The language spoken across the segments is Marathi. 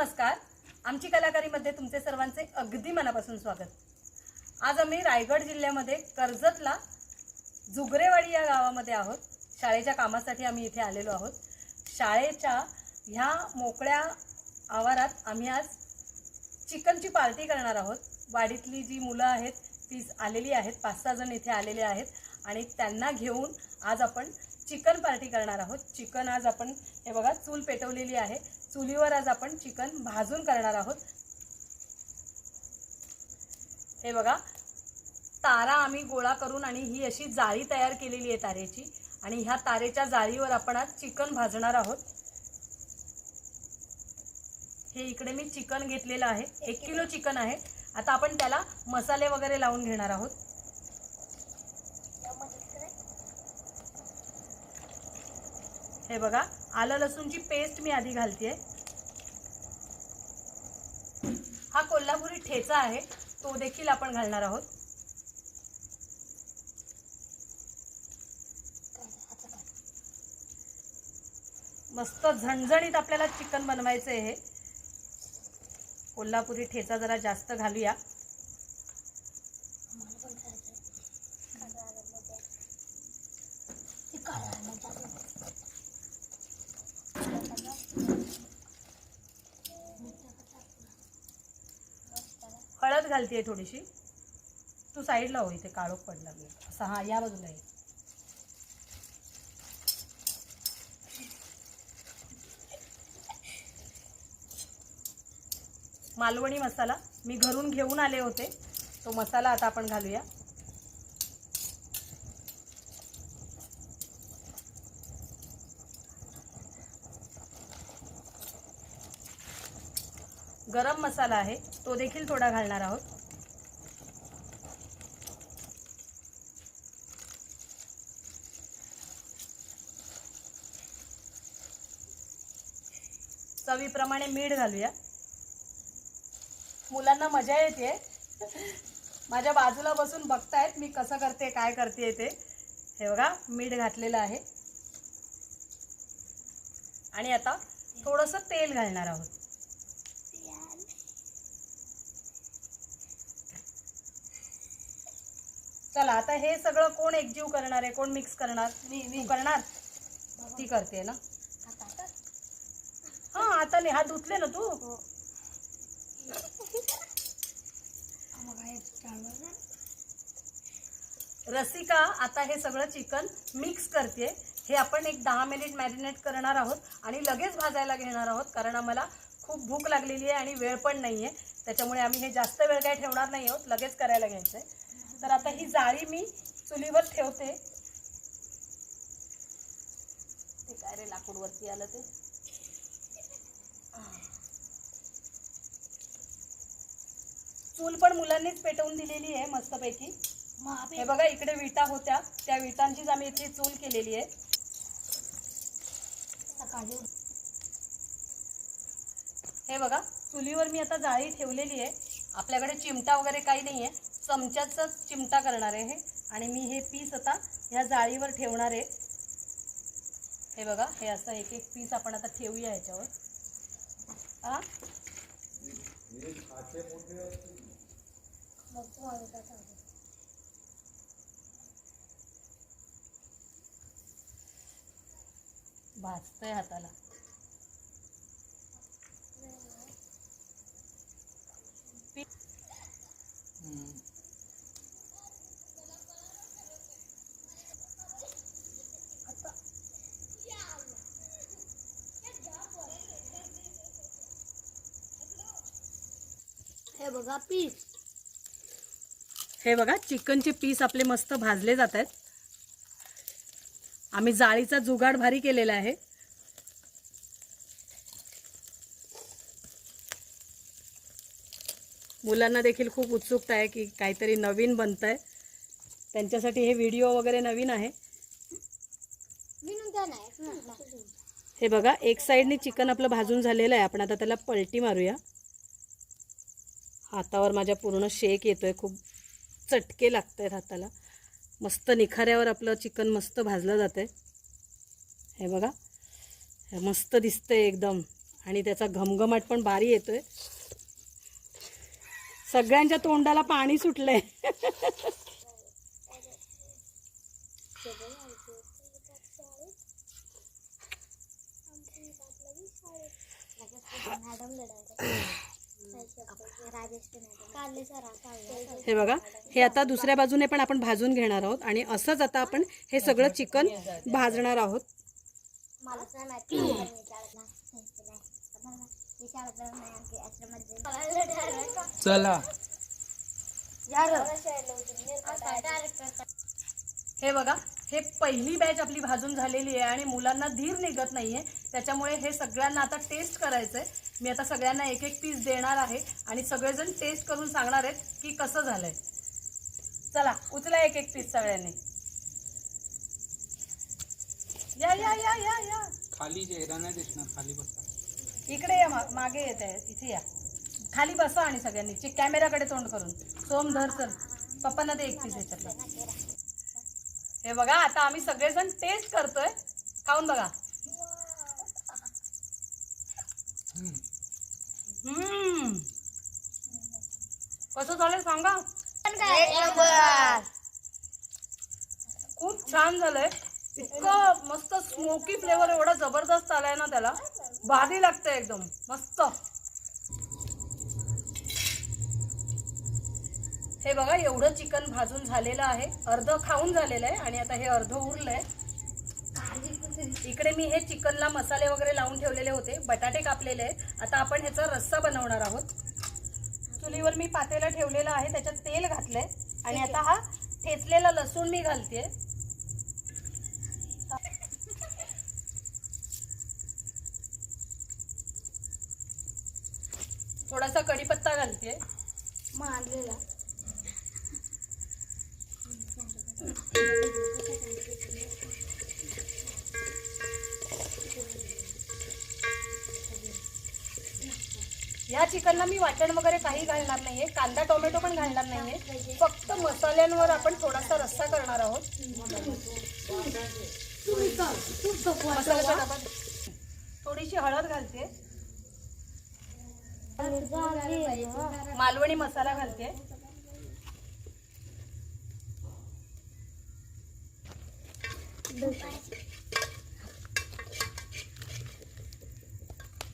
नमस्कार. आमची कलाकारीमध्ये तुमचे सर्वांचे अगदी मनापासून स्वागत. आज आम्ही रायगड जिल्ह्यामध्ये कर्जतला जुगरेवाडी या गावामध्ये आहोत. शाळेच्या कामासाठी आम्ही इथे आलेलो आहोत. शाळेच्या ह्या मोकळ्या आवारात आम्ही आज चिकनची पार्टी करणार आहोत. वाडीतली जी मुलं आहेत ती आलेली आहेत. पाच सहा जण इथे आलेले आहेत आणि त्यांना घेऊन आज आपण चिकन पार्टी करणार आहोत. चिकन आज आपण हे बघा चूल पेटवलेली आहे. चुलीवर आज आपण चिकन भाजून करणार आहोत. हे बघा तारा आम्ही गोळा करून आणि ही अशी जाळी तयार केलेली आहे तारेची. आणि ह्या तारेच्या जाळीवर आपण आज चिकन भाजणार आहोत. हे इकडे मी चिकन घेतलेलं आहे. एक किलो चिकन आहे. आता आपण त्याला मसाले वगैरे लावून घेणार आहोत. हे बघा आलं लसूणची पेस्ट मी आधी घालतेय. हा कोल्हापुरी ठेचा आहे तो देखील आपण घालणार आहोत. मस्त झणझणीत आपल्याला चिकन बनवायचं आहे कोल्हापुरी ठेचा जरा जास्त घालूया. हळद घालते थोडीशी. तू साईडला हो इथे काळोख पडला मी. असं हा या बाजूला येईल मालवणी मसाला. मी घरून घेऊन आले होते. तो मसाला आता आपण घालूया. गरम मसाला आहे तो देखील थोडा घालणार आहोत. चवीप्रमाणे मीठ घालूया. मुलांना मजा येते. माझ्या बाजूला बसून बघतायत मी कसं करते काय करते ते. हे बघा मीठ घातलेलं आहे. आणि आता थोडंसं तेल घालणार आहोत. चला आता हे सगळं कोण एकजीव करणार आहे? कोण मिक्स करणार? मी मी करणार? ती करते ना. हा आता नाही हात धुतले ना तू? रसिका आता हे सगळं चिकन मिक्स करते. हे आपण एक दहा मिनिट मॅरिनेट करणार आहोत आणि लगेच भाजायला घेणार आहोत कारण आम्हाला खूप भूक लागलेली आहे आणि वेळ पण नाही आहे त्याच्यामुळे आम्ही हे जास्त वेळ काय ठेवणार नाही आहोत लगेच करायला घ्यायचं आहे तर आता ही जाळी मी चुलीवर ठेवते. ते काय रे लाकूड वरती आलं ते? चूल पण मुलांनीच पेटवून दिलेली आहे मस्तपैकी. हे बघा इकडे विटा होत्या. त्या विटांचीच आम्ही इथे चूल केलेली आहे. हे बघा चुलीवर मी आता जाळी ठेवलेली आहे. आपल्याकडे चिमटा वगैरे काही नाही आहे चमच्याचाच चिमटा करणार आहे हे. आणि मी हे पीस आता ह्या जाळीवर ठेवणार आहे. हे बघा हे असं एक एक पीस आपण आता ठेवूया ह्याच्यावर हा? भाजतंय हाताला. पी- हे बघा पीस हे बघा चिकनचे पीस आपले मस्त भाजले जात आहेत. आम्ही जाळीचा जुगाड भारी केलेला आहे. मुलांना देखील खूप उत्सुकता आहे की काहीतरी नवीन बनत आहे त्यांच्यासाठी हे व्हिडिओ वगैरे नवीन आहे. हे बघा एक साईडने चिकन आपलं भाजून झालेलं आहे. आपण आता त्याला पलटी मारूया. हातावर माझ्या पूर्ण शेक येतोय खूप चटके लागत आहेत हाताला. मस्त निखाऱ्यावर आपलं चिकन मस्त भाजलं जातंय. हे बघा मस्त दिसतंय एकदम. आणि त्याचा घमघमाट पण भारी येतोय. सगळ्यांच्या तोंडाला पाणी सुटलंय. हे बघा हे आता दुसऱ्या बाजूने पण आपण भाजून घेणार आहोत आणि असंच आता आपण हे सगळं चिकन भाजणार आहोत. चला हे बघा हे पहिली बॅच आपली भाजून झालेली आहे आणि मुलांना धीर निघत नाहीये. त्याच्यामुळे हे सगळ्यांना आता टेस्ट करायचंय. मी आता सगळ्यांना एक एक पीस देणार आहे आणि सगळेजण टेस्ट करून सांगणार आहेत की कसं झालंय. चला उचला एक एक पीस सगळ्यांनी. या या या या या. खाली नाही दिसणार खाली बसा. इकडे या मा- मागे येत आहे इथे या. खाली बसा आणि सगळ्यांनी. चे- कॅमेराकडे तोंड करून. सोम धर चल पप्पांना ते एक पीस याच्यातलं. हे बघा आता आम्ही सगळेजण टेस्ट करतोय. खाऊन बघा. हम्म. कसं झालं सांगा? खूप छान झालंय. इतकं मस्त स्मोकी फ्लेवर एवढा जबरदस्त आलाय ना त्याला. भारी लागतंय एकदम. मस्त. हे बघा एवढं चिकन भाजून झालेलं आहे. अर्ध खाऊन झालेलं आहे आणि आता हे अर्ध उरलंय. इकडे मी हे चिकनला मसाले वगैरे लावून ठेवलेले होते. बटाटे कापलेले आहे आता आपण ह्याचा रस्सा बनवणार आहोत. चुलीवर मी पातेला ठेवलेला आहे. त्याच्यात तेल घातलंय. आणि आता हा ठेचलेला लसूण मी घालते या चिकनला मी वाटण वगैरे काही घालणार नाहीये कांदा टोमॅटो पण घालणार नाहीये. फक्त मसाल्यांवर आपण थोडासा रस्सा करणार आहोत. मसाल्याचा डबा थोडीशी हळद घालते. मालवणी मसाला घालते.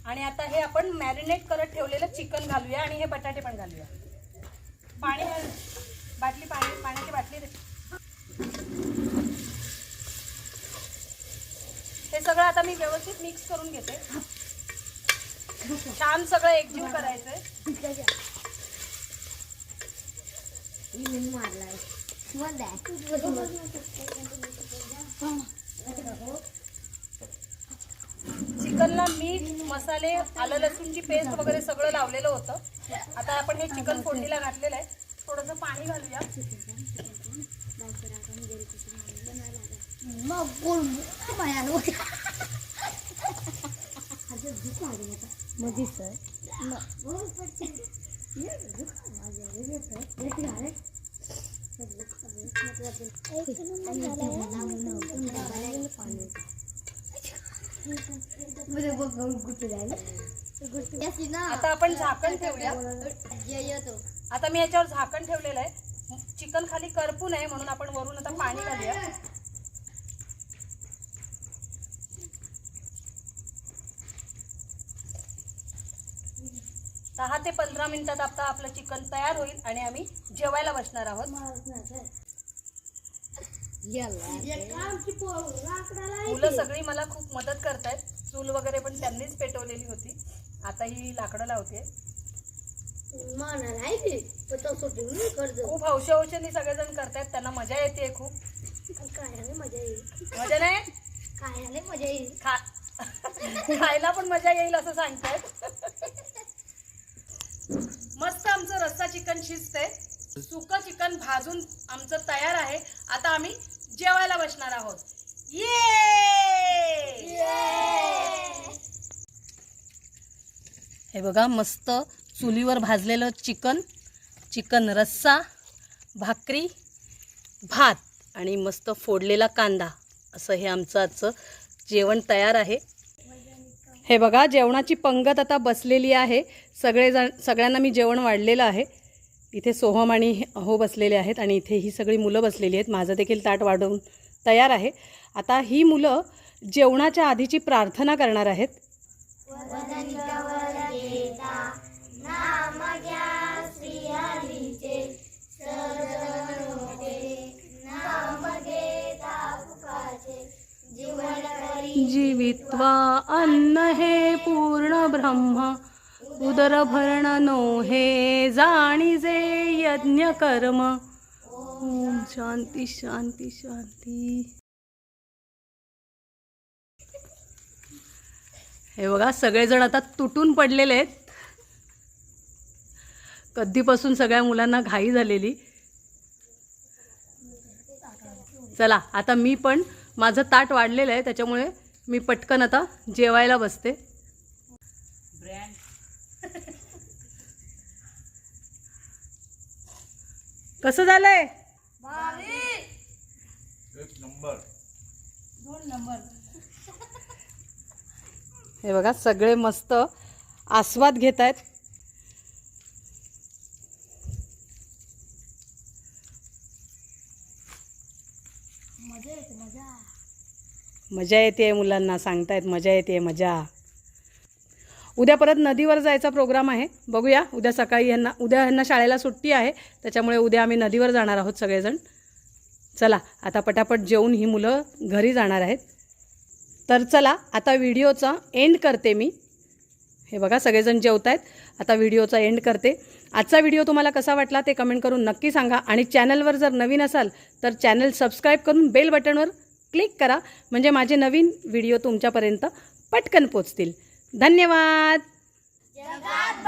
आणि आता हे आपण मॅरिनेट करत ठेवलेलं चिकन घालूया आणि हे बटाटे पण घालूया. पाणी बाटली पाणी पाण्याची बाटली दे. हे सगळं आता मी व्यवस्थित मिक्स करून घेते. छान सगळं एकजीव करायचंय. मारलाय. चिकनला मीठ मसाले आलं लसूणची पेस्ट वगैरे सगळं लावलेलं होतं. आता आपण हे चिकन फोडणीला घातलेलं आहे. थोडंसं पाणी घालूया. मग कोण? भयान आता आपण झाकण ठेवूया. आता मी याच्यावर झाकण ठेवलेलं आहे. चिकन खाली करपू नये म्हणून आपण वरून आता पाणी घालूया. दहा ते पंधरा मिनिटात आता आपलं चिकन तयार होईल आणि आम्ही जेवायला बसणार आहोत. मुलं सगळी मला खूप मदत करतायत. चूल वगैरे पण त्यांनीच पेटवलेली होती. आता ही लाकडं लावते खूप हौशे हौशेनी सगळेजण करतायत. त्यांना मजा येते खूप. मजा येईल. मजा नाही? मजा येईल. खा. खायला पण मजा येईल असं सांगतायत. मस्त आमचं रस्सा चिकन शिजतंय. सुकं चिकन भाजून आमचं तयार आहे. आता आम्ही जेवायला बसणार आहोत. हे बघा मस्त चुलीवर भाजलेलं चिकन चिकन रस्सा भाकरी भात आणि मस्त फोडलेला कांदा. असं हे आमचं आजचं जेवण तयार आहे. हे बघा जेवणाची पंगत आता बसलेली आहे. सगळेजण सगळ्यांना मी जेवण वाढलेलं आहे. इथे सोहम आणि हो बसलेले आहेत आणि इथे ही सगळी मुलं बसलेली आहेत. माझं देखील ताट वाढवून तयार आहे. आता ही मुलं जेवणाच्या आधीची प्रार्थना करणार आहेत. जीवित्वा अन्न हे पूर्ण ब्रह्म उदरभरण नो हे जाणीजे यज्ञ कर्म ओम शांती शांती शांती. हे बघा सगळेजण आता तुटून पडलेले आहेत. कधीपासून सगळ्या मुलांना घाई झालेली. चला आता मी पण माझं ताट वाढलेलं आहे त्याच्यामुळे मी पटकन आता जेवायला बसते. कसं झालंय? हे बघा सगळे मस्त आस्वाद घेत आहेत मजा. येते मुलांना सांगतायत मजा येते मजा. उद्या परत नदीवर जायचा प्रोग्राम आहे. बघूया उद्या सकाळी यांना उद्या यांना शाळेला सुट्टी आहे. त्याच्यामुळे उद्या आम्ही नदीवर जाणार आहोत सगळेजण. चला आता पटापट जेवून ही मुलं घरी जाणार आहेत. तर चला आता व्हिडिओचा एंड करते मी. हे बघा सगळेजण जेवत आहेत आता व्हिडिओचा एंड करते. आजचा व्हिडिओ तुम्हाला कसा वाटला ते कमेंट करून नक्की सांगा. आणि चॅनलवर जर नवीन असाल तर चॅनल सबस्क्राईब करून बेल बटनवर क्लिक करा. म्हणजे माझे नवीन व्हिडिओ तुमच्यापर्यंत पटकन पोचतील. धन्यवाद! जगात